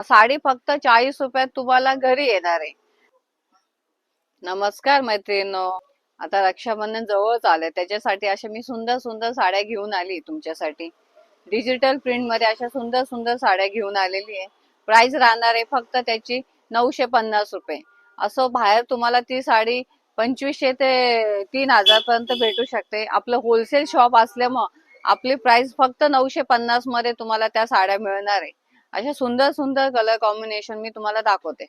साडी फक्त चाळीस रुपयात तुम्हाला घरी येणार आहे. नमस्कार मैत्रिणींनो. आता रक्षाबंधन जवळच आलंय. त्याच्यासाठी अशा मी सुंदर सुंदर साड्या घेऊन आली तुमच्यासाठी. डिजिटल प्रिंटमध्ये अशा सुंदर सुंदर साड्या घेऊन आलेली आहे. प्राइस राहणार आहे फक्त त्याची नऊशे पन्नास रुपये. असं बाहेर तुम्हाला ती साडी पंचवीसशे ते तीन हजार पर्यंत भेटू शकते. आपलं होलसेल शॉप असल्यामुळं आपली प्राइस फक्त नऊशे पन्नासमध्ये तुम्हाला त्या साड्या मिळणार आहे. अशा सुंदर सुंदर कलर कॉम्बिनेशन मी तुम्हाला दाखवते.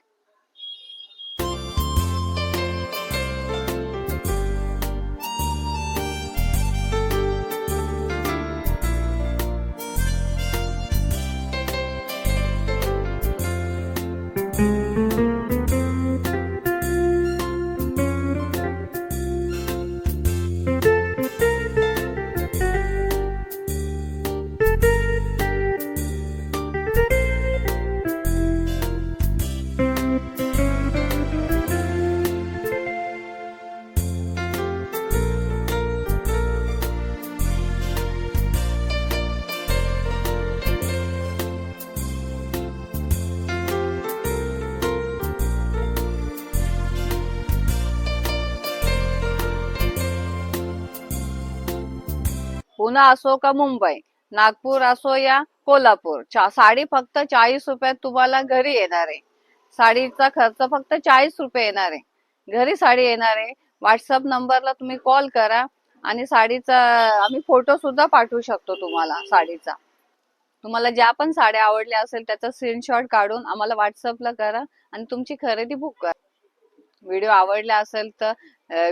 पुणे असो का मुंबई नागपूर असो या कोल्हापूर साडी फक्त चाळीस रुपयात तुम्हाला घरी येणार आहे. साडीचा खर्च फक्त चाळीस रुपये येणार आहे. घरी साडी येणार आहे. व्हॉट्सअप नंबरला तुम्ही कॉल करा आणि साडीचा आम्ही फोटो सुद्धा पाठवू शकतो तुम्हाला साडीचा. तुम्हाला ज्या पण साड्या आवडल्या असेल त्याचा स्क्रीनशॉट काढून आम्हाला व्हॉट्सअपला करा आणि तुमची खरेदी बुक करा. व्हिडिओ आवडला असेल तर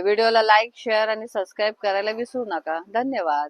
व्हिडिओला लाईक शेअर आणि सबस्क्राईब करायला विसरू नका. धन्यवाद.